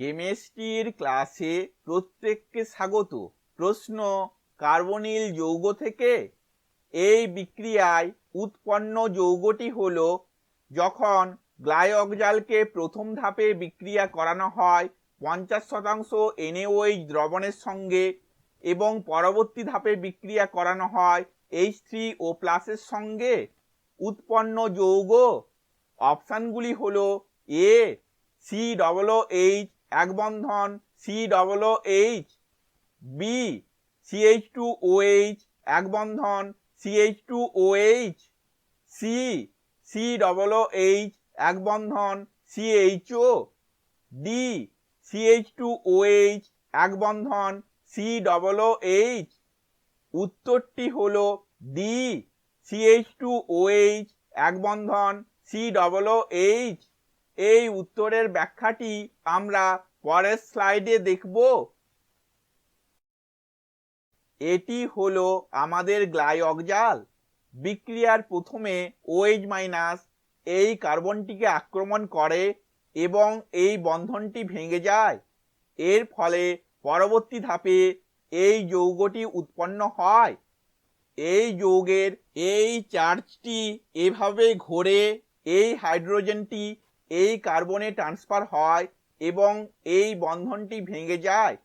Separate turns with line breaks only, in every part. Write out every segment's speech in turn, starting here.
কেমিস্ট্রির ক্লাসে প্রত্যেককে স্বাগত। প্রশ্ন, কার্বনিল যৌগ থেকে? এই বিক্রিয়ায় উৎপন্ন যৌগটি হল, যখন গ্লাইঅক্সালকে প্রথম ধাপে বিক্রিয়া করানো হয়, পঞ্চাশ শতাংশ এনএওএইচ দ্রবণের সঙ্গে এবং পরবর্তী ধাপে বিক্রিয়া করানো হয় এইচ থ্রি ও প্লাসের সঙ্গে। উৎপন্ন যৌগ। অপশানগুলি হল, এ, সি, ডবল এইচ এক বন্ধন C double H B CH two O H এক বন্ধন CH two O H C C double H এক বন্ধন CHO D CH two O H এক বন্ধন সি ডবল এইচ উত্তরটি হল D CH two O H এক বন্ধন C double H এই উত্তরের ব্যাখ্যাটি আমরা পরের স্লাইডে দেখব। এটি হলো আমাদের গ্লাইঅক্সাল বিক্রিয়ার প্রথমে ওএইচ মাইনাস এই কার্বনটিকে আক্রমণ করে এবং এই বন্ধনটি ভেঙে যায়। এর ফলে পরবর্তী ধাপে এই যৌগটি উৎপন্ন হয়। এই যৌগের এই চার্জটি এভাবে ঘোরে, এই হাইড্রোজেনটি এই কার্বনে ট্রান্সফার হয় এবং এই বন্ধনটি ভেঙে যায়।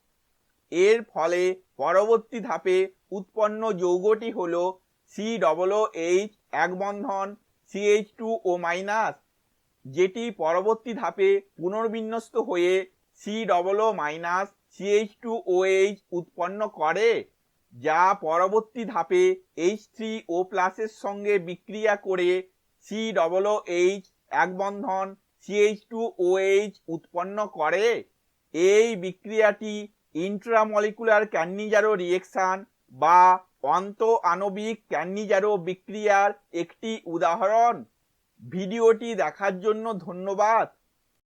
এর ফলে পরবর্তী ধাপে উৎপন্ন যৌগটি হল সি ডবল এইচ এক বন্ধন সিএইচ টু ও মাইনাস যেটি পরবর্তী ধাপে পুনর্বিন্যস্ত হয়ে C double minus CH two O H উৎপন্ন করে, যা পরবর্তী ধাপে এইচ থ্রি ও প্লাসের সঙ্গে বিক্রিয়া করে সি ডবল এইচ এক বন্ধন সিএইচ টু ও এইচ উৎপন্ন করে, এই বিক্রিয়াটি ইন্ট্রামলিকুলার ক্যান্নিজারো রিয়েকশন বা অন্ত আণবিক ক্যান্নিজারো বিক্রিয়ার একটি উদাহরণ। ভিডিওটি দেখার জন্য ধন্যবাদ।